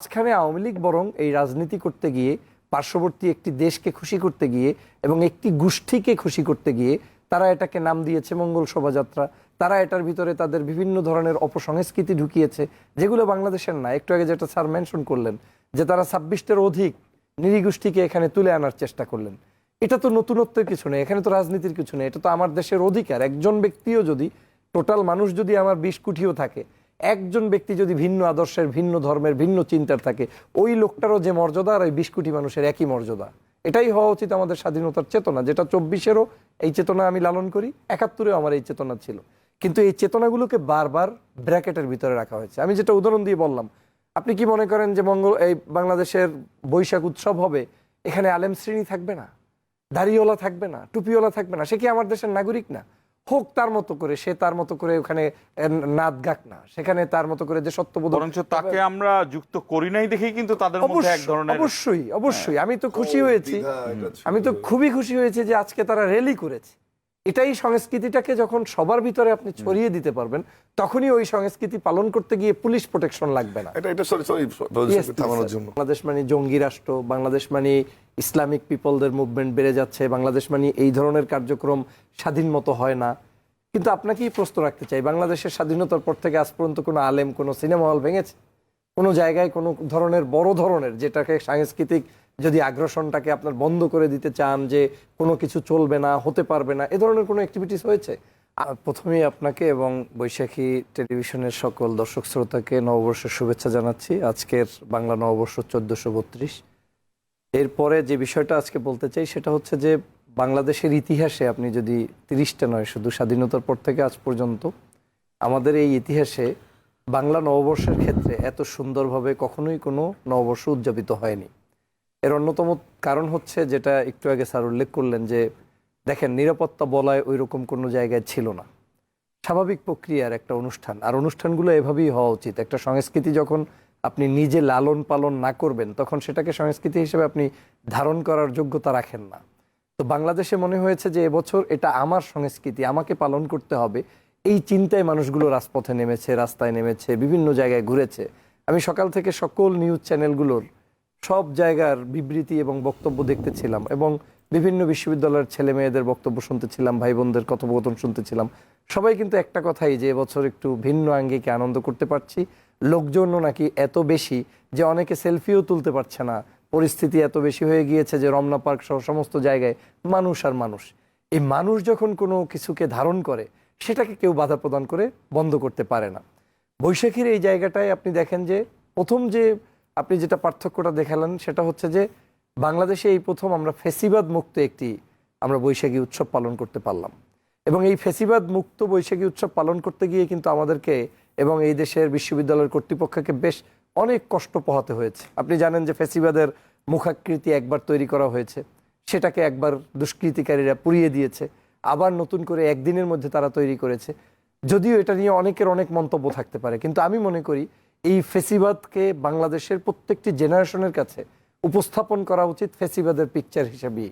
মাঝখানে আওয়ামী লীগ বরং এই রাজনীতি করতে গিয়ে, পার্শ্ববর্তী একটি দেশকে খুশি করতে গিয়ে এবং একটি গোষ্ঠীকে খুশি করতে গিয়ে তারা এটাকে নাম দিয়েছে মঙ্গল শোভাযাত্রা। তারা এটার ভিতরে তাদের বিভিন্ন ধরনের অপসংস্কৃতি ঢুকিয়েছে, যেগুলো বাংলাদেশের না। একটু আগে যেটা স্যার মেনশন করলেন, যে তারা ছাব্বিশটার অধিক নৃগোষ্ঠীকে এখানে তুলে আনার চেষ্টা করলেন। এটা তো নতুনত্বের কিছু নেই, এখানে তো রাজনীতির কিছু নেই। এটা তো আমার দেশের অধিকার। একজন ব্যক্তিও যদি, টোটাল মানুষ যদি আমার বিশ কোটিও থাকে একজন ব্যক্তি যদি ভিন্ন আদর্শের, ভিন্ন ধর্মের, ভিন্ন চিন্তার থাকে, ওই লোকটারও যে মর্যাদা আর ওই বিশ কোটি মানুষের একই মর্যাদা। এটাই হওয়া উচিত আমাদের স্বাধীনতার চেতনা, যেটা চব্বিশেরও এই চেতনা আমি লালন করি, একাত্তরেও আমার এই চেতনা ছিল। কিন্তু এই চেতনাগুলোকে বারবার ব্র্যাকেটের ভিতরে রাখা হয়েছে। আমি যেটা উদাহরণ দিয়ে বললাম, আপনি কি মনে করেন যে মঙ্গল, এই বাংলাদেশের বৈশাখ উৎসব হবে, এখানে আলেম শ্রেণি থাকবে না? দাড়িওয়ালা থাকবে না? টুপিওয়ালা থাকবে না? সে কি আমার দেশের নাগরিক না? হোক তার মতো করে সে তার মতো করে ওখানে নাদ গাক না। সেখানে তার মতো করে যে সত্যবোধ বরঞ্চ তাকে আমরা যুক্ত করি নাই দেখেই কিন্তু তাদের মধ্যে এক অবশ্যই ধরনের হ্যাঁ। অবশ্যই। অবশ্যই আমি তো খুশি হয়েছি। আমি তো খুবই খুশি হয়েছি যে আজকে তারা রেলি করেছে। এটাই সংস্কৃতিটাকে যখন সবার ভিতরে আপনি ছড়িয়ে দিতে পারবেন তখনই ওই সংস্কৃতি পালন করতে গিয়ে পুলিশ প্রোটেকশন লাগবে না। এটা এটা সরি সরি থামানোর জন্য। বাংলাদেশ মানে জঙ্গি রাষ্ট্র বাংলাদেশ মানে ইসলামিক পিপলদের মুভমেন্ট বেড়ে যাচ্ছে, বাংলাদেশ মানে এই ধরনের কার্যক্রম স্বাধীন মতো হয় না। কিন্তু আপনাকেই প্রশ্ন রাখতে চাই, বাংলাদেশের স্বাধীনতার পর থেকে আজ পর্যন্ত কোনো আলেম, কোনো সিনেমা হল ভেঙেছে? কোনো জায়গায় কোনো ধরনের বড় ধরনের যেটাকে সাংস্কৃতিক যদি আগ্রাসনটাকে আপনার বন্ধ করে দিতে চান যে কোনো কিছু চলবে না, হতে পারবে না, এ ধরনের কোনো অ্যাক্টিভিটিস হয়েছে? প্রথমেই আপনাকে এবং বৈশাখী টেলিভিশনের সকল দর্শক শ্রোতাকে নববর্ষের শুভেচ্ছা জানাচ্ছি। আজকের বাংলা নববর্ষ চোদ্দশো বত্রিশ। এরপরে যে বিষয়টা আজকে বলতে চাই, সেটা হচ্ছে যে বাংলাদেশের ইতিহাসে আপনি যদি তিরিশটা নয়, শুধু স্বাধীনতার পর থেকে আজ পর্যন্ত, আমাদের এই ইতিহাসে বাংলা নববর্ষের ক্ষেত্রে এত সুন্দরভাবে কখনোই কোনো নববর্ষ উদযাপিত হয়নি। এর অন্যতম কারণ হচ্ছে যেটা একটু আগে স্যার উল্লেখ করলেন যে, দেখেন, নিরাপত্তা বলায় ওই রকম কোনো জায়গায় ছিল না। স্বাভাবিক প্রক্রিয়ার একটা অনুষ্ঠান, আর অনুষ্ঠানগুলো এভাবেই হওয়া উচিত। একটা সংস্কৃতি যখন আপনি নিজে লালন পালন না করবেন, তখন সেটাকে সংস্কৃতি হিসেবে আপনি ধারণ করার যোগ্যতা রাখেন না। তো বাংলাদেশে মনে হয়েছে যে এবছর এটা আমার সংস্কৃতি, আমাকে পালন করতে হবে। এই চিন্তায় মানুষগুলো রাজপথে নেমেছে, রাস্তায় নেমেছে, বিভিন্ন জায়গায় ঘুরেছে। আমি সকাল থেকে সকল নিউজ চ্যানেলগুলোর সব জায়গার বিবৃতি এবং বক্তব্য দেখতেছিলাম এবং বিভিন্ন বিশ্ববিদ্যালয়ের ছেলে মেয়েদের বক্তব্য শুনতেছিলাম ভাই বোনদের কথোপকথন শুনতেছিলাম। সবাই কিন্তু একটা কথাই যে এবছর একটু ভিন্ন আঙ্গিকে আনন্দ করতে পারছি। লোকজনও নাকি এত বেশি যে অনেকে সেলফিও তুলতে পারছে না। পরিস্থিতি এত বেশি হয়ে গিয়েছে যে রমনা পার্ক সহ সমস্ত জায়গায় মানুষ আর মানুষ। এই মানুষ যখন কোনো কিছুকে ধারণ করে, সেটাকে কেউ বাধা প্রদান করে বন্ধ করতে পারে না। বৈশাখীর এই জায়গাটায় আপনি দেখেন যে প্রথম যে আপনি যেটা পার্থক্যটা দেখালেন, সেটা হচ্ছে যে বাংলাদেশে এই প্রথম আমরা ফেসিবাদ মুক্ত একটি আমরা বৈশাখী উৎসব পালন করতে পারলাম। এবং এই ফেসিবাদ মুক্ত বৈশাখী উৎসব পালন করতে গিয়ে কিন্তু আমাদেরকে এবং এই দেশের বিশ্ববিদ্যালয়ের কর্তৃপক্ষকে বেশ অনেক কষ্ট পোহাতে হয়েছে। আপনি জানেন যে ফেসিবাদের মুখাকৃতি একবার তৈরি করা হয়েছে। সেটাকে একবার দুষ্কৃতিকারীরা পুড়িয়ে দিয়েছে। আবার নতুন করে একদিনের মধ্যে তারা তৈরি করেছে। যদিও এটা নিয়ে অনেকের অনেক মন্তব্য থাকতে পারে, কিন্তু আমি মনে করি এই ফেসিবাদকে বাংলাদেশের প্রত্যেকটি জেনারেশনের কাছে উপস্থাপন করা উচিত ফেসিবাদের পিকচার হিসেবেই।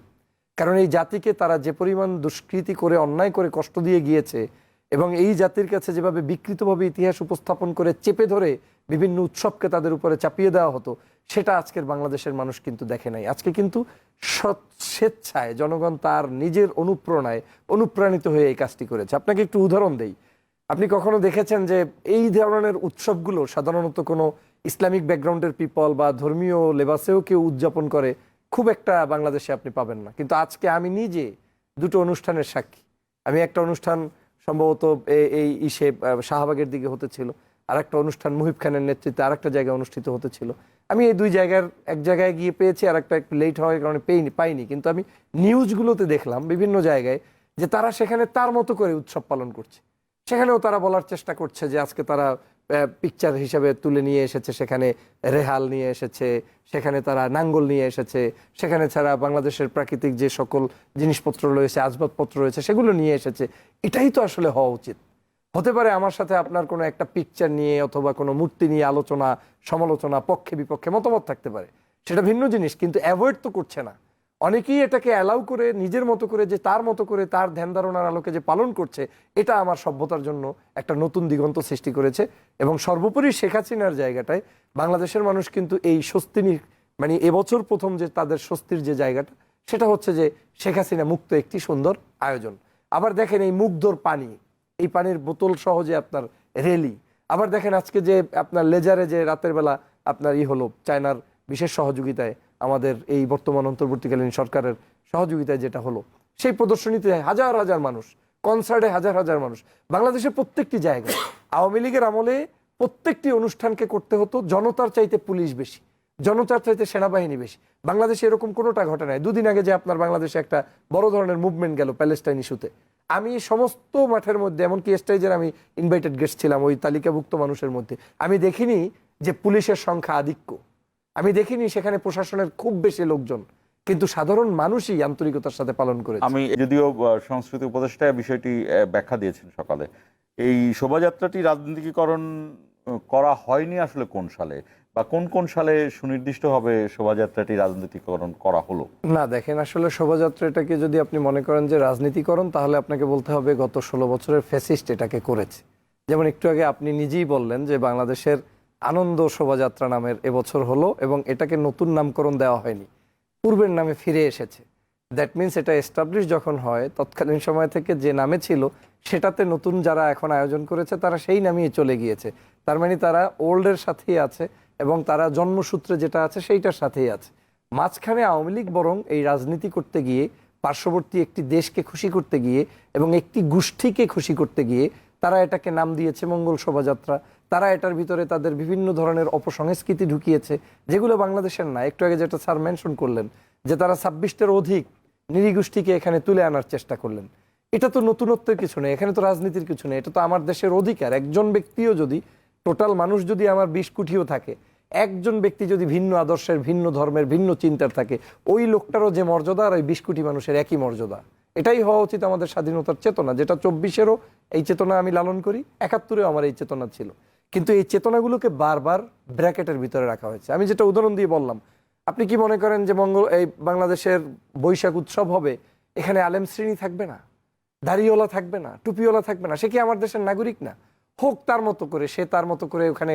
কারণ এই জাতিকে তারা যে পরিমাণ দুষ্কৃতি করে, অন্যায় করে কষ্ট দিয়ে গিয়েছে এবং এই জাতির কাছে যেভাবে বিকৃতভাবে ইতিহাস উপস্থাপন করে চেপে ধরে বিভিন্ন উৎসবকে তাদের উপরে চাপিয়ে দেওয়া হতো, সেটা আজকের বাংলাদেশের মানুষ কিন্তু দেখে নাই। আজকে কিন্তু স্বেচ্ছায় জনগণ তার নিজের অনুপ্রেরণায় অনুপ্রাণিত হয়ে এই কাজটি করেছে। আপনাকে একটু উদাহরণ দেই। আপনি কখনো দেখেছেন যে এই ধরনের উৎসবগুলো সাধারণত কোনো ইসলামিক ব্যাকগ্রাউন্ডের পিপল বা ধর্মীয় লেবাসেও কেউ উদযাপন করে, খুব একটা বাংলাদেশে আপনি পাবেন না। কিন্তু আজকে আমি নিজে দুটো অনুষ্ঠানের সাক্ষী। আমি একটা অনুষ্ঠান সম্ভবত এই ইসে শাহবাগের দিকে হতে ছিল। আর একটা অনুষ্ঠান মুহিব খানের নেতৃত্বে আর একটা জায়গায় অনুষ্ঠিত হতে ছিল। আমি এই দুই জায়গার এক জায়গায় গিয়ে পেয়েছি আর একটা একটু লেট হওয়ার কারণে পেইনি পাইনি। কিন্তু আমি নিউজগুলোতে দেখলাম বিভিন্ন জায়গায় যে তারা সেখানে তার মতো করে উৎসব পালন করছে। সেখানেও তারা বলার চেষ্টা করছে যে আজকে তারা পিকচার হিসাবে তুলে নিয়ে এসেছে, সেখানে রেহাল নিয়ে এসেছে, সেখানে তারা নাঙ্গল নিয়ে এসেছে, সেখানে ছাড়া বাংলাদেশের প্রাকৃতিক যে সকল জিনিসপত্র রয়েছে, আসবাবপত্র রয়েছে, সেগুলো নিয়ে এসেছে। এটাই তো আসলে হওয়া উচিত। হতে পারে আমার সাথে আপনার কোনো একটা পিকচার নিয়ে অথবা কোনো মূর্তি নিয়ে আলোচনা, সমালোচনা পক্ষে বিপক্ষে মতামত থাকতে পারে। সেটা ভিন্ন জিনিস, কিন্তু অ্যাভয়েড তো করছে না। অনেকেই এটাকে অ্যালাউ করে, নিজের মতো করে, যে তার মতো করে তার ধ্যান ধারণার আলোকে যে পালন করছে, এটা আমার সভ্যতার জন্য একটা নতুন দিগন্ত সৃষ্টি করেছে। এবং সর্বোপরি শেখ হাসিনার জায়গাটায় বাংলাদেশের মানুষ কিন্তু এই স্বস্তি মানে এবছর প্রথম যে তাদের স্বস্তির যে জায়গাটা, সেটা হচ্ছে যে শেখ হাসিনা মুক্ত একটি সুন্দর আয়োজন। আবার দেখেন এই মুগ্ধর পানি, এই পানির বোতল সহজে আপনার রেলি। আবার দেখেন আজকে যে আপনার লেজারে যে রাতের বেলা আপনার ই হলো, চায়নার বিশেষ সহযোগিতায় আমাদের এই বর্তমান অন্তর্বর্তীকালীন সরকারের সহযোগিতায় যেটা হলো, সেই প্রদর্শনীতে হাজার হাজার মানুষ কনসার্টে হাজার হাজার মানুষ, বাংলাদেশের প্রত্যেকটি জায়গায় আওয়ামী লীগের আমলে প্রত্যেকটি অনুষ্ঠানকে করতে হতো, জনতার চাইতে পুলিশ বেশি, জনতার চাইতে সেনাবাহিনী বেশি। বাংলাদেশে এরকম কোনোটা ঘটে নাই। দুদিন আগে যে আপনার বাংলাদেশে একটা বড় ধরনের মুভমেন্ট গেল প্যালেস্টাইন ইস্যুতে আমি সমস্ত মাঠের মধ্যে, এমনকি স্টেজের আমি ইনভাইটেড গেস্ট ছিলাম, ওই তালিকাভুক্ত মানুষের মধ্যে। আমি দেখিনি যে পুলিশের সংখ্যা আধিক্য। আমি দেখিনি সেখানে প্রশাসনের খুব বেশি লোকজন কিন্তু সাধারণ মানুষই আন্তরিকতার সাথে পালন করে আমি যদিও সংস্কৃতি উপদেষ্টা বিষয়টি ব্যাখ্যা দিয়েছেন সকালে। এই শোভাযাত্রাটি রাজনীতিকরণ করা হয়নি আসলে কোন সালে? বা কোন কোন সালে সুনির্দিষ্টভাবে শোভাযাত্রাটি রাজনীতিকরণ করা হলো? না দেখেন আসলে শোভাযাত্রাটাকে যদি আপনি মনে করেন যে রাজনীতিকরণ তাহলে আপনাকে বলতে হবে গত ষোলো বছরের ফেসিস্ট এটাকে করেছে। যেমন একটু আগে আপনি নিজেই বললেন যে বাংলাদেশের আনন্দ শোভাযাত্রা নামের এবছর হলো এবং এটাকে নতুন নামকরণ দেওয়া হয়নি। পূর্বের নামে ফিরে এসেছে। দ্যাট মিন্স এটা এস্টাবলিশ যখন হয়, তৎকালীন সময় থেকে যে নামে ছিল, সেটাতে নতুন যারা এখন আয়োজন করেছে, তারা সেই নামেই চলে গিয়েছে। তার মানে তারা ওল্ডের সাথেই আছে এবং তারা জন্মসূত্রে যেটা আছে, সেইটার সাথেই আছে। মাঝখানে আওয়ামী লীগ বরং এই রাজনীতি করতে গিয়ে, পার্শ্ববর্তী একটি দেশকে খুশি করতে গিয়ে এবং একটি গোষ্ঠীকে খুশি করতে গিয়ে, তারা এটাকে নাম দিয়েছে মঙ্গল শোভাযাত্রা। তারা এটার ভিতরে তাদের বিভিন্ন ধরনের অপসংস্কৃতি ঢুকিয়েছে, যেগুলো বাংলাদেশের না। একটু আগে যেটা স্যার মেনশন করলেন, যে তারা ছাব্বিশটার অধিক নিরীগোষ্ঠীকে এখানে তুলে আনার চেষ্টা করলেন। এটা তো নতুনত্বের কিছু নেই এখানে তো রাজনীতির কিছু নেই এটা তো আমার দেশের অধিকার। একজন ব্যক্তিও যদি টোটাল মানুষ যদি আমার বিশ কোটিও থাকে, একজন ব্যক্তি যদি ভিন্ন আদর্শের, ভিন্ন ধর্মের, ভিন্ন চিন্তার থাকে, ওই লোকটারও যে মর্যাদা আর ওই বিশ কোটি মানুষের একই মর্যাদা। এটাই হওয়া উচিত আমাদের স্বাধীনতার চেতনা, যেটা চব্বিশেরও এই চেতনা আমি লালন করি, একাত্তরেও আমার এই চেতনা ছিল। কিন্তু এই চেতনাগুলোকে বারবার ব্র্যাকেটের ভিতরে রাখা হয়েছে। আমি যেটা উদাহরণ দিয়ে বললাম আপনি কি মনে করেন যে মঙ্গল এই বাংলাদেশের বৈশাখ উৎসব হবে এখানে আলেম শ্রেণি থাকবে না? দাড়িওয়ালা থাকবে না? টুপিওয়ালা থাকবে না? সে কি আমার দেশের নাগরিক না? হোক তার মতো করে সে তার মতো করে ওখানে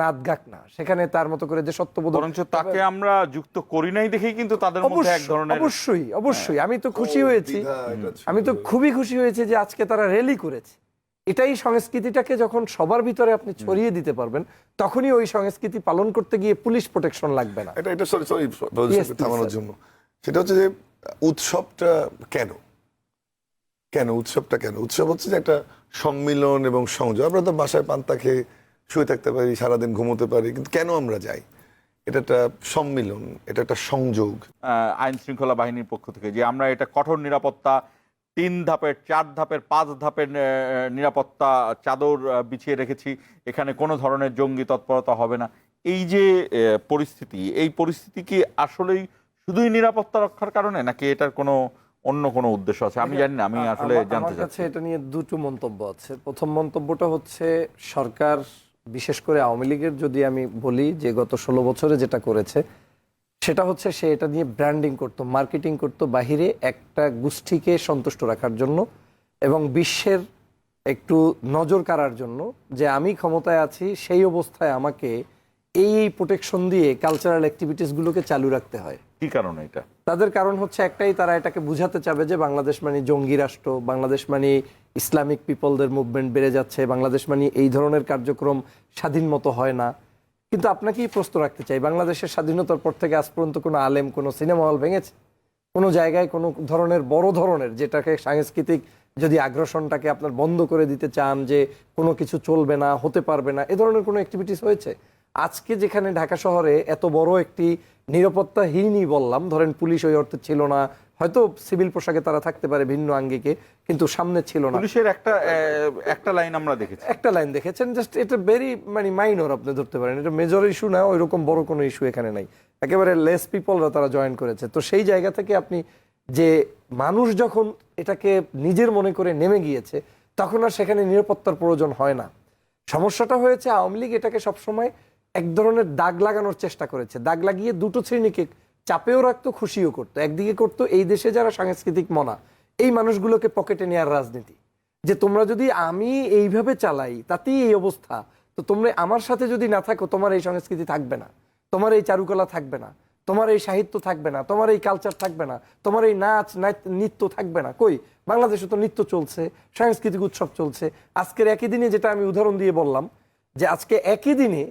নাদ গাক না। সেখানে তার মতো করে যে সত্যবোধ বরঞ্চ তাকে আমরা যুক্ত করি নাই দেখেই কিন্তু তাদের মধ্যে এক অবশ্যই ধরনের অবশ্যই অবশ্যই। আমি তো খুশি হয়েছি। আমি তো খুবই খুশি হয়েছি যে আজকে তারা র্যালি করেছে। এটাই সংস্কৃতিটাকে যখন সবার ভিতরে আপনি ছড়িয়ে দিতে পারবেন তখনই ওই সংস্কৃতি পালন করতে গিয়ে পুলিশ প্রোটেকশন লাগবে না। এটা এটা সরি সরি থামানোর জন্য। সেটা হচ্ছে যে উৎসবটা কেন? কেন উৎসবটা কেন? উৎসব হচ্ছে যে একটা সম্মিলন এবং সংযোগ। আমরা তো বাসায় পান্তা খেয়ে শুয়ে থাকতে পারি সারাদিন ঘুমোতে পারি কিন্তু কেন আমরা যাই? এটা একটা সম্মিলন এটা একটা সংযোগ। আহ, আইন শৃঙ্খলা বাহিনীর পক্ষ থেকে যে আমরা এটা কঠোর নিরাপত্তা তিন ধাপের চার ধাপের পাঁচ ধাপের নিরাপত্তা চাদর বিছিয়ে রেখেছি। এখানে কোনো ধরনের জঙ্গি তৎপরতা হবে না। এই যে পরিস্থিতি এই পরিস্থিতি কি আসলেই শুধুই নিরাপত্তা রক্ষার কারণে নাকি এটার কোনো অন্য কোনো উদ্দেশ্য আছে? আমি জানি না আমি আসলে জানতে চাচ্ছি। এটা নিয়ে দুটো মন্তব্য আছে। প্রথম মন্তব্যটা হচ্ছে সরকার বিশেষ করে আওয়ামী লীগের যদি আমি বলি যে গত ষোলো বছরে যেটা করেছে সেটা হচ্ছে সে এটা নিয়ে ব্র্যান্ডিং করতো মার্কেটিং করতো বাহিরে একটা গোষ্ঠীকে সন্তুষ্ট রাখার জন্য এবং বিশ্বের একটু নজর কাড়ার জন্য যে আমি ক্ষমতায় আছি সেই অবস্থায় আমাকে এই এই প্রোটেকশন দিয়ে কালচারাল অ্যাক্টিভিটিসগুলোকে চালু রাখতে হয়। কি কারণে এটা? তাদের কারণ হচ্ছে একটাই তারা এটাকে বুঝাতে চাবে যে বাংলাদেশ মানে জঙ্গি রাষ্ট্র বাংলাদেশ মানে ইসলামিক পিপলদের মুভমেন্ট বেড়ে যাচ্ছে বাংলাদেশ মানে এই ধরনের কার্যক্রম স্বাধীন মতো হয় না। কিন্তু আপনাকেই প্রশ্ন রাখতে চাই, বাংলাদেশের স্বাধীনতার পর থেকে আজ পর্যন্ত কোনো আলেম, কোনো সিনেমা হল ভেঙেছে? কোনো জায়গায় কোনো ধরনের, বড় ধরনের, যেটাকে সাংস্কৃতিক যদি আগ্রাসনটাকে আপনার বন্ধ করে দিতে চান যে কোনো কিছু চলবে না, হতে পারবে না, এ ধরনের কোনো অ্যাক্টিভিটিস হয়েছে? আজকে যেখানে ঢাকা শহরে এত বড় একটি নিরাপত্তাহীনই বললাম ধরেন পুলিশ ওই অর্থে ছিল না হয়তো সিভিল পোশাকে তারা থাকতে পারে ভিন্ন আঙ্গিকে কিন্তু সামনে ছিল না। পুলিশের একটা একটা লাইন আমরা দেখেছি। একটা লাইন দেখেছেন জাস্ট এটা ভেরি মানে মাইনর আপনি ধরতে পারেন এটা মেজর ইস্যু না ওই রকম বড় কোনো ইস্যু এখানে নাই। একেবারে লেস পিপলরা তারা জয়েন করেছে। তো সেই জায়গা থেকে আপনি যে মানুষ যখন এটাকে নিজের মনে করে নেমে গিয়েছে তখন আর সেখানে নিরাপত্তার প্রয়োজন হয় না। সমস্যাটা হয়েছে আওয়ামী লীগ এটাকে সবসময় এক ধরনের দাগ লাগানোর চেষ্টা করেছে। দাগ লাগিয়ে দুটো শ্রেণীকে চাপেও রাখতো, খুশিও করতো। একদিকে করতো এই দেশে যারা সাংস্কৃতিক মনা, এই মানুষগুলোকে পকেটে নেওয়ার রাজনীতি। যে তোমরা যদি আমি এইভাবে চালাই, তাতেই এই অবস্থা। তো তোমরা আমার সাথে যদি না থাকো, তোমার এই সংস্কৃতি থাকবে না। তোমার এই চারুকলা থাকবে না। তোমার এই সাহিত্য থাকবে না। তোমার এই কালচার থাকবে না। তোমার এই নাচ নৃত্য থাকবে না। কই? বাংলাদেশে তো নৃত্য চলছে, সাংস্কৃতিক উৎসব চলছে। আজকের একই দিনে যেটা আমি উদাহরণ দিয়ে বললাম, যে আজকে একই দিনে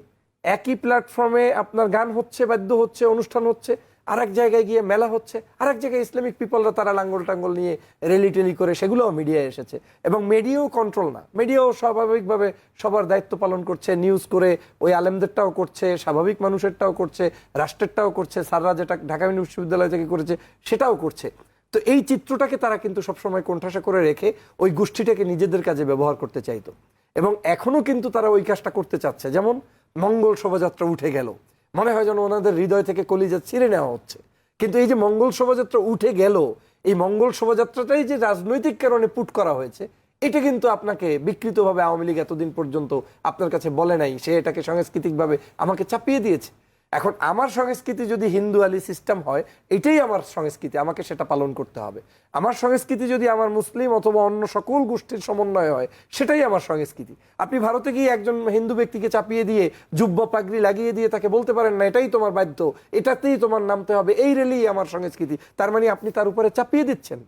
একই প্ল্যাটফর্মে আপনার গান হচ্ছে, বাদ্য হচ্ছে, অনুষ্ঠান হচ্ছে আর এক জায়গায় গিয়ে মেলা হচ্ছে আর এক জায়গায় ইসলামিক পিপলরা তারা লাঙ্গল টাঙ্গল নিয়ে রেলি টেলি করে, সেগুলোও মিডিয়ায় এসেছে। এবং মিডিয়াও কন্ট্রোল না। মিডিয়াও স্বাভাবিকভাবে সবার দায়িত্ব পালন করছে নিউজ করে, ওই আলেমদেরটাও করছে, স্বাভাবিক মানুষেরটাও করছে, রাষ্ট্রেরটাও করছে, স্যাররা যেটা ঢাকা বিশ্ববিদ্যালয় থেকে করেছে, সেটাও করছে। তো এই চিত্রটাকে তারা কিন্তু সবসময় কোণঠাসা করে রেখে ওই গোষ্ঠীটাকে নিজেদের কাজে ব্যবহার করতে চাইতো। এবং এখনও কিন্তু তারা ওই কাজটা করতে চাচ্ছে। যেমন মঙ্গল শোভাযাত্রা উঠে গেল। মনে হয় যেন ওনাদের হৃদয় থেকে কলিজা ছিঁড়ে নেওয়া হচ্ছে। কিন্তু এই যে মঙ্গল শোভাযাত্রা উঠে গেল, এই মঙ্গল শোভাযাত্রাটাই যে রাজনৈতিক কারণে পুট করা হয়েছে, এটা কিন্তু আপনাকে বিকৃতভাবে আওয়ামী লীগ এতদিন পর্যন্ত আপনার কাছে বলে নাই। সে এটাকে সাংস্কৃতিকভাবে আমাকে চাপিয়ে দিয়েছে। এখন আমার সংস্কৃতি যদি হিন্দু আলী সিস্টেম হয়, এটাই আমার সংস্কৃতি, আমাকে সেটা পালন করতে হবে। আমার সংস্কৃতি যদি আমার মুসলিম অথবা অন্য সকল গোষ্ঠীর সমন্বয় হয়, সেটাই আমার সংস্কৃতি। আপনি ভারতে গিয়ে একজন হিন্দু ব্যক্তিকে চাপিয়ে দিয়ে জুব্বা পাগড়ি লাগিয়ে দিয়ে তাকে বলতে পারেন না, এটাই তোমার বাধ্য, এটাতেই তোমার নামতে হবে, এই রেলেই আমার সংস্কৃতি। তার মানে আপনি তার উপরে চাপিয়ে দিচ্ছেন।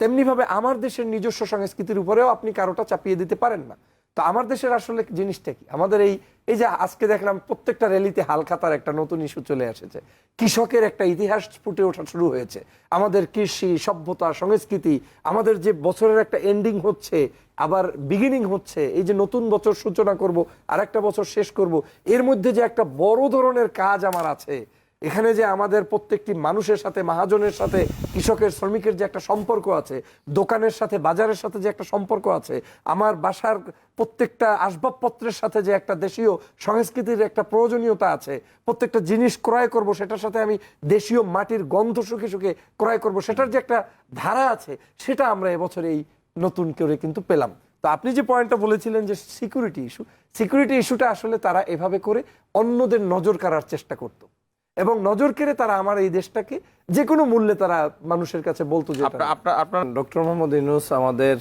তেমনিভাবে আমার দেশের নিজস্ব সংস্কৃতির উপরেও আপনি কারোটা চাপিয়ে দিতে পারেন না। তো আমার দেশের আসলে জিনিসটা কি? আমাদের এই এই যে আজকে দেখলাম প্রত্যেকটা র্যালিতে হালখাতার একটা নতুন ইস্যু চলে এসেছে। কৃষকের একটা ইতিহাস ফুটে ওঠা শুরু হয়েছে। আমাদের কৃষি, সভ্যতা, সংস্কৃতি, আমাদের যে বছরের একটা এন্ডিং হচ্ছে, আবার বিগিনিং হচ্ছে, এই যে নতুন বছর সূচনা করব আর একটা বছর শেষ করব, এর মধ্যে যে একটা বড় ধরনের কাজ আমার আছে এখানে যে আমাদের প্রত্যেকটি মানুষের সাথে, মহাজনের সাথে, কৃষকের, শ্রমিকের যে একটা সম্পর্ক আছে, দোকানের সাথে, বাজারের সাথে যে একটা সম্পর্ক আছে, আমার বাসার প্রত্যেকটা আসবাবপত্রের সাথে যে একটা দেশীয় সংস্কৃতির একটা প্রয়োজনীয়তা আছে, প্রত্যেকটা জিনিস ক্রয় করব, সেটার সাথে আমি দেশীয় মাটির গন্ধ সুখে সুখে ক্রয় করব, সেটার যে একটা ধারা আছে, সেটা আমরা এবছর এই নতুন করে কিন্তু পেলাম। তো আপনি যে পয়েন্টটা বলেছিলেন যে সিকিউরিটি ইস্যু সিকিউরিটি ইস্যুটা আসলে তারা এভাবে করে অন্যদের নজর কাড়ার চেষ্টা করতো। এবং নজর কেড়ে তারা আমার এই দেশটাকে যে কোনো মূল্যে তারা মানুষের কাছে বলতো যে আপনার ডক্টর মোহাম্মদ ইউনুস আমাদের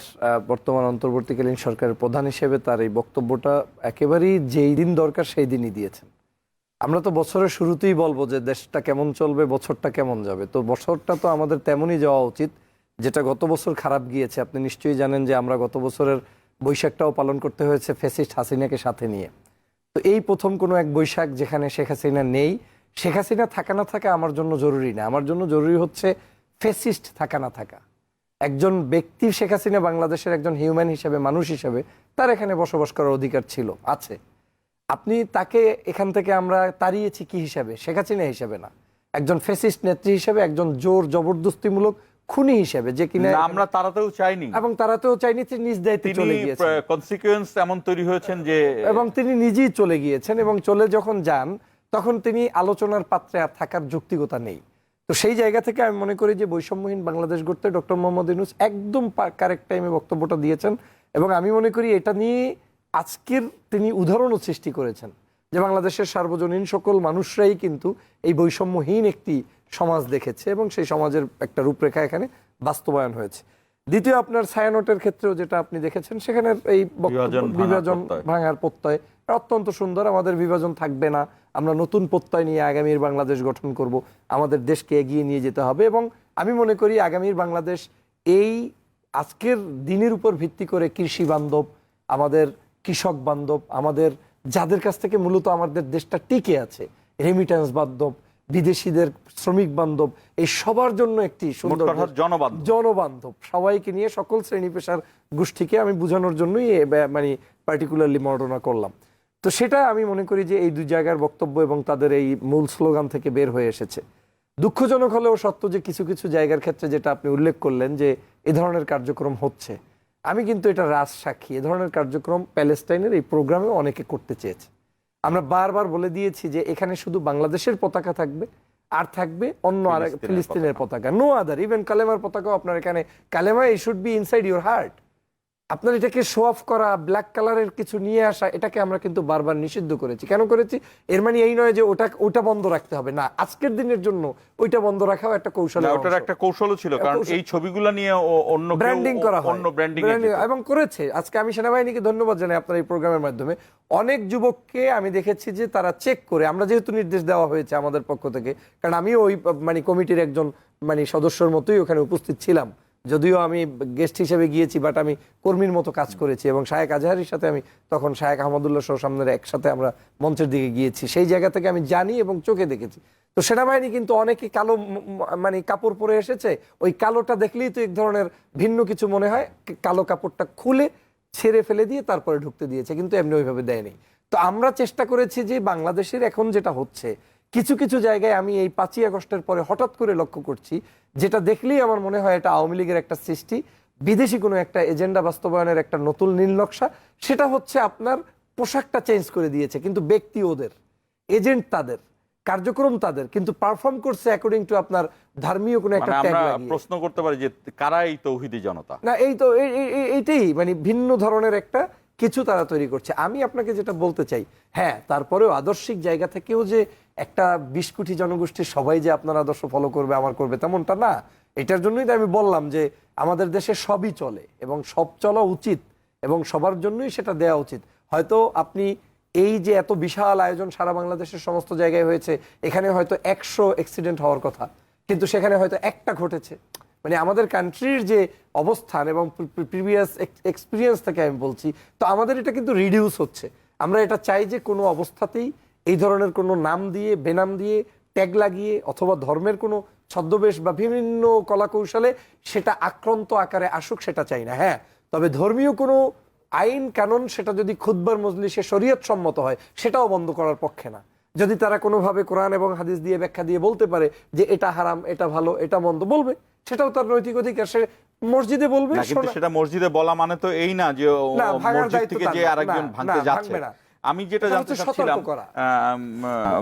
বর্তমান অন্তর্বর্তীকালীন সরকারের প্রধান হিসেবে তার এই বক্তব্যটা একেবারেই যেই দিন দরকার সেই দিনই দিয়েছেন। আমরা তো বছরের শুরুতেই বলব যে দেশটা কেমন চলবে বছরটা কেমন যাবে। তো বছরটা তো আমাদের তেমনই যাওয়া উচিত যেটা গত বছর খারাপ গিয়েছে। আপনি নিশ্চয়ই জানেন যে আমরা গত বছরের বৈশাখটাও পালন করতে হয়েছে ফেসিস্ট হাসিনাকে সাথে নিয়ে। তো এই প্রথম কোনো এক বৈশাখ যেখানে শেখ হাসিনা নেই শেখ হাসিনা থাকা না থাকা আমার জন্য জরুরি না। আমার জন্য জরুরি হচ্ছে ফেসিস্ট থাকা না থাকা। একজন ব্যক্তি শেখ হাসিনা বাংলাদেশের একজন হিউম্যান হিসেবে মানুষ হিসেবে তার এখানে বসবাস করার অধিকার ছিল আছে। আপনি তাকে এখান থেকে আমরা তাড়িয়েছি কি হিসাবে? শেখ হাসিনা হিসেবে না। একজন ফেসিস্ট নেত্রী হিসেবে একজন জোর জবরদস্তিমূলক খুনি হিসেবে যে কিনা আমরা তারাতেও চাইনি। এবং তারাতেও চাইনি যে নিজ দায়িত্বে চলে গিয়েছেন। কনসিকুয়েন্স এমন তৈরি হয়েছেন যে এবং তিনি নিজেই চলে গিয়েছেন এবং চলে যখন যান তখন তিনি আলোচনার পাত্রে আর থাকার যৌক্তিকতা নেই। তো সেই জায়গা থেকে আমি মনে করি যে বৈষম্যহীন বাংলাদেশ গড়তে ডক্টর মোহাম্মদ ইউনুস একদম কারেক্ট টাইমে বক্তব্যটা দিয়েছেন এবং আমি মনে করি এটা নিয়ে আজকের তিনি উদাহরণও সৃষ্টি করেছেন যে বাংলাদেশের সার্বজনীন সকল মানুষরাই কিন্তু এই বৈষম্যহীন একটি সমাজ দেখেছে এবং সেই সমাজের একটা রূপরেখা এখানে বাস্তবায়ন হয়েছে। দ্বিতীয় আপনার ছায়ানটের ক্ষেত্রেও যেটা আপনি দেখেছেন সেখানে এই বিভাজন ভাঙার প্রত্যয়। অত্যন্ত সুন্দর আমাদের বিভাজন থাকবে না। আমরা নতুন প্রত্যয় নিয়ে আগামীর বাংলাদেশ গঠন করব। আমাদের দেশকে এগিয়ে নিয়ে যেতে হবে এবং আমি মনে করি আগামীর বাংলাদেশ এই আজকের দিনের উপর ভিত্তি করে কৃষি বান্ধব আমাদের কৃষক বান্ধব আমাদের যাদের কাছ থেকে মূলত আমাদের দেশটা টিকে আছে রেমিটেন্স বান্ধব বিদেশিদের শ্রমিক বান্ধব এই সবার জন্য একটি সুন্দর জনবান্ধব। জনবান্ধব। সবাইকে নিয়ে সকল শ্রেণি পেশার গোষ্ঠীকে আমি বোঝানোর জন্যই মানে পার্টিকুলারলি মর্ডনা করলাম। তো সেটা আমি মনে করি যে এই দুই জায়গার বক্তব্য এবং তাদের এই মূল স্লোগান থেকে বের হয়ে এসেছে। দুঃখজনক হলেও সত্য যে কিছু কিছু জায়গার ক্ষেত্রে যেটা আপনি উল্লেখ করলেন যে এ ধরনের কার্যক্রম হচ্ছে। আমি কিন্তু এটা রাজ সাক্ষী এ ধরনের কার্যক্রম প্যালেস্টাইনের এই প্রোগ্রামে অনেকে করতে চেয়েছে। আমরা বারবার বলে দিয়েছি যে এখানে শুধু বাংলাদেশের পতাকা থাকবে আর থাকবে অন্য আর ফিলিস্তিনের পতাকা। নো আদার ইভেন কালেমার পতাকাও আপনার এখানে কালেমা এই should be inside your heart আপনার এটাকে শো অফ করা ব্ল্যাক কালারের কিছু নিয়ে আসা এটাকে আমরা কিন্তু বারবার নিষিদ্ধ করেছি। কেন করেছি? এর মানে এই নয় যে ওটা ওটা বন্ধ রাখতে হবে। না আজকের দিনের জন্য ওইটা বন্ধ রাখাও একটা কৌশল ওটার একটা কৌশলও ছিল কারণ এই ছবিগুলো নিয়ে অন্য ব্র্যান্ডিং করা হয়। অন্য ব্র্যান্ডিং এবং করেছে। আজকে আমি সেনাবাহিনীকে ধন্যবাদ জানাই আপনার এই প্রোগ্রামের মাধ্যমে। অনেক যুবককে আমি দেখেছি যে তারা চেক করে আমরা যেহেতু নির্দেশ দেওয়া হয়েছে আমাদের পক্ষ থেকে কারণ আমিও ওই মানে কমিটির একজন মানে সদস্যর মতোই ওখানে উপস্থিত ছিলাম। যদিও আমি গেস্ট হিসেবে গিয়েছি বাট আমি কর্মীর মতো কাজ করেছি এবং শায়েক আজহারির সাথে আমি তখন শায়েক আহমদুল্লাহ সহ সামনের একসাথে আমরা মঞ্চের দিকে গিয়েছি। সেই জায়গা থেকে আমি জানি এবং চোখে দেখেছি। তো সেনাবাহিনী কিন্তু অনেকে কালো মানে কাপড় পরে এসেছে ওই কালোটা দেখলেই তো এক ধরনের ভিন্ন কিছু মনে হয়। কালো কাপড়টা খুলে ছেড়ে ফেলে দিয়ে তারপরে ঢুকতে দিয়েছে কিন্তু এমনি ওইভাবে দেয়নি। তো আমরা চেষ্টা করেছি যে বাংলাদেশের এখন যেটা হচ্ছে কিছু কিছু জায়গায় আমি এই পাঁচই আগস্টের পরে হঠাৎ করে লক্ষ্য করছি যেটা দেখলেই আমার মনে হয় এটা আওয়ামী লীগের একটা সৃষ্টি বিদেশি কোনো একটা এজেন্ডা বাস্তবায়নের একটা নতুন নীল নকশা সেটা হচ্ছে আপনার পোশাকটা চেঞ্জ করে দিয়েছে কিন্তু ব্যক্তি ওদের এজেন্ট তাদের কার্যক্রম তাদের কিন্তু পারফর্ম করছে অ্যাকর্ডিং টু আপনার ধর্মীয় কোনো একটা মানে ট্যাগ লাগিয়ে। প্রশ্ন করতে পারি যে কারা এই তৌহিদি জনতা? না এই তো এই- এই- এই- এইটাই মানে ভিন্ন ধরনের একটা কিছু তারা তৈরি করছে। আমি আপনাকে যেটা বলতে চাই হ্যাঁ তারপরেও আদর্শিক জায়গা থেকেও যে একটা বিশ কোটি জনগোষ্ঠীর সবাই যে আপনার আদর্শ ফলো করবে, আমার করবে, তেমনটা না। এটার জন্যই তো আমি বললাম যে আমাদের দেশে সবই চলে এবং সব চলা উচিত এবং সবার জন্যই সেটা দেওয়া উচিত। হয়তো আপনি এই যে এত বিশাল আয়োজন সারা বাংলাদেশের সমস্ত জায়গায় হয়েছে, এখানে হয়তো একশো অ্যাক্সিডেন্ট হওয়ার কথা, কিন্তু সেখানে হয়তো একটা ঘটেছে। মানে আমাদের কান্ট্রির যে অবস্থান এবং প্রিভিয়াস এক্সপিরিয়েন্স থেকে আমি বলছি, তো আমাদের এটা কিন্তু রিডিউস হচ্ছে। আমরা এটা চাই যে কোনো অবস্থাতেই এই ধরনের কোনো নাম দিয়ে, বেনাম দিয়ে ট্যাগ লাগিয়ে অথবা ধর্মের কোনো ছদ্মবেশ বা বিভিন্ন কলাকৌশলে সেটা আক্রান্ত আকারে আসুক সেটা চাই না। হ্যাঁ তবে ধর্মীয় কোনো আইন, কানুন সেটা যদি খুদ্বার মজলিসে শরীয়ত সম্মত হয়, সেটাও বন্ধ করার পক্ষে না। যদি তারা কোনোভাবে কোরআন এবং হাদিস দিয়ে ব্যাখ্যা দিয়ে বলতে পারে যে এটা হারাম এটা ভালো এটা মন্দ বলবে সেটাও তার নৈতিক অধিকার। সে মসজিদে বলবে কিন্তু সেটা মসজিদে বলা মানে তো এই না যে মসজিদ থেকে যে আরেকজন ভাঙতে যাচ্ছে। আমি যেটা জানতে চাচ্ছিলাম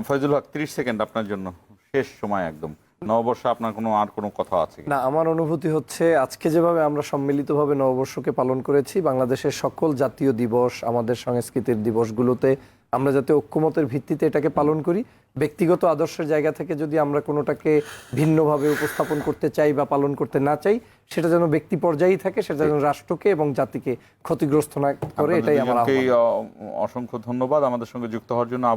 ফয়জুল হক 30 সেকেন্ড আপনার জন্য। শেষ সময় একদম। নববর্ষ আপনার কোনো আর কোনো কথা আছে না আমার অনুভূতি হচ্ছে আজকে যেভাবে আমরা সম্মিলিতভাবে নববর্ষকে পালন করেছি বাংলাদেশের সকল জাতীয় দিবস আমাদের সংস্কৃতির দিবসগুলোতে আমরা যাতে ঐক্যমতের ভিত্তিতে এটাকে পালন করি ব্যক্তিগত আদর্শের জায়গা থেকে যদি আমরা কোনোটাকে ভিন্নভাবে উপস্থাপন করতে চাই বা পালন করতে না চাই সেটা যেন ব্যক্তি পর্যায়েই থাকে সেটা যেন রাষ্ট্রকে এবং জাতিকে ক্ষতিগ্রস্ত না করে এটাই আমার অসংখ্য ধন্যবাদ আমাদের সঙ্গে যুক্ত হওয়ার জন্য।